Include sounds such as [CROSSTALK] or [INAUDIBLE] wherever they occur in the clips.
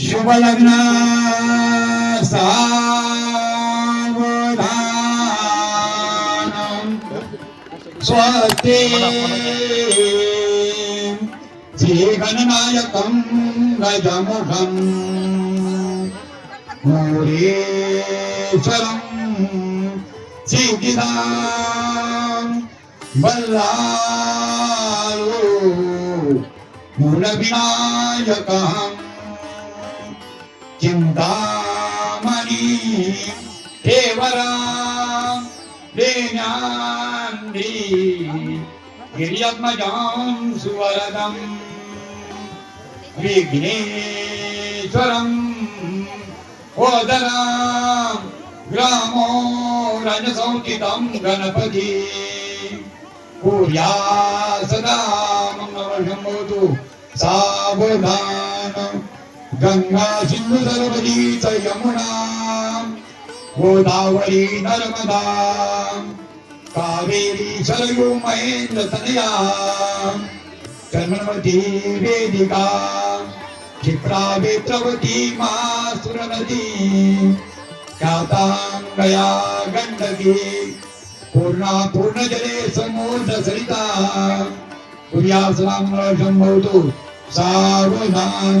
शुभ लग्न सावधान स्वस्ति श्रीगणनायकं गजमुखम् मोरेश्वरं सिद्धिदां बल्लालो मूलविनायकम् चिन्तामणि देवरा देनान्दी गिर्यत्मजां सुवरदम् विघ्नेश्वरम् ओदरां ग्रामो रजसौचितं गणपति। कुर्या सदा मङ्गलशम्भवतु सावधान। गंगा सिंधु सरस्वती च यमुना गोदावरी नर्मदा कावेरी सरयू महेंद्र तनया चर्मवती वेदिका क्षिप्रा वेत्रवती मासुर नदी ख्यातांगया गंडकी पूर्णा पूर्ण जले सरिता कुर्यासनामुळे संभवतो सावधान।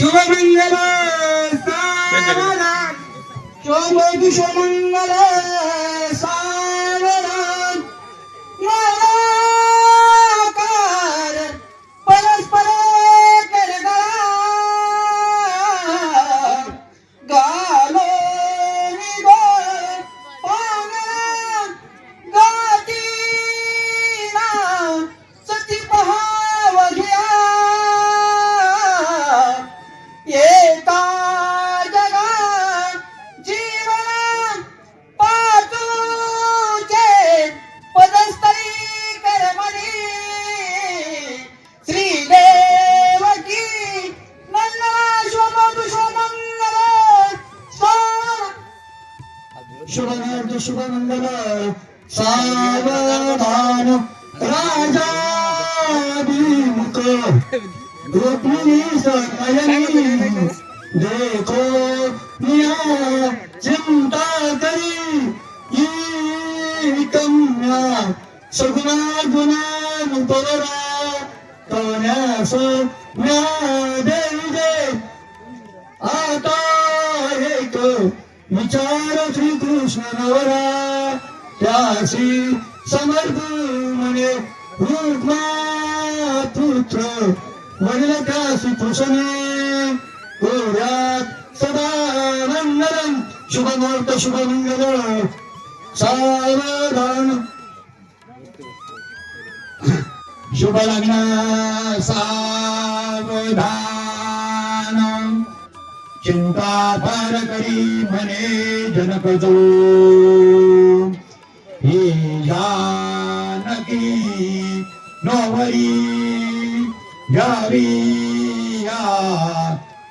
शुभमंगल सावरा शुभनार्थ शुभमंगल सावधान राजा रुक्मिणी सनयनी देखो मिया चिंता करी। ये कन्या सगुणा गुणा तो न्यास न्या देवी विचार श्री कृष्ण नवरा. त्याशी समर्थ म्हणे रुक्मा पुत्र म्हणलं त्याशी कृष्णे कोऱ्यात सदानंदन शुभ मुहूर्त शुभ मंगल सावधान. [LAUGHS] शुभ लग्न सावधान. चिंता फार करी म्हणे जनक जो ही जानकी नोवरी यावी या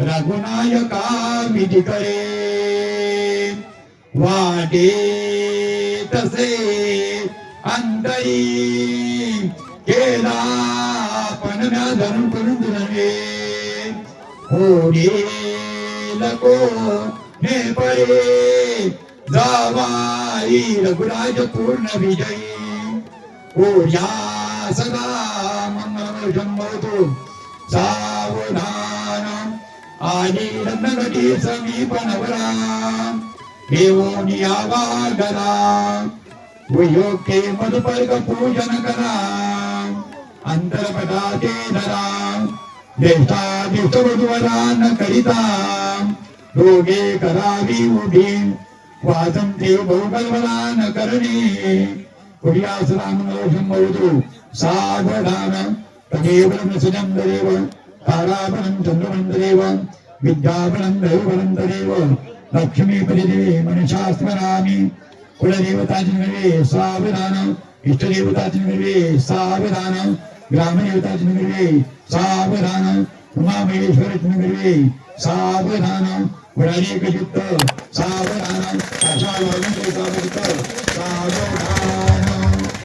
रघुनायका विधी करे. वाटे तसे अंतरी केला पण धरून करून नव्हे होडी लको हे परे जावाई रघुराज पूर्ण विजयी. होया सदा मंगल शंभवतो. सावधान आली रत्नगटी समीपनवरा देवो यावा घरा योग्य मधुपर्ग पूजन करा. अंतरपदा ते धरा. देशा दिवस न करिता. दोघे करावी उभी वाजंते न करणे। कुर्यास राम शंभवतु सावधान तदेव नसजं देव ताराबलं चन्द्रमं तदेव विद्याबलं दैवबलं तदेव लक्ष्मीपतिदेवे मनसा स्मरामि कुलदेवताची नवे सावधान। इष्टदेवताची नवे सावधान। ग्रामदेवताची नवे सावधान। उमामहेश्वराची नवे सावधान। गुणानेक चित्त सावधान अशा वर्णन सावधान सावधान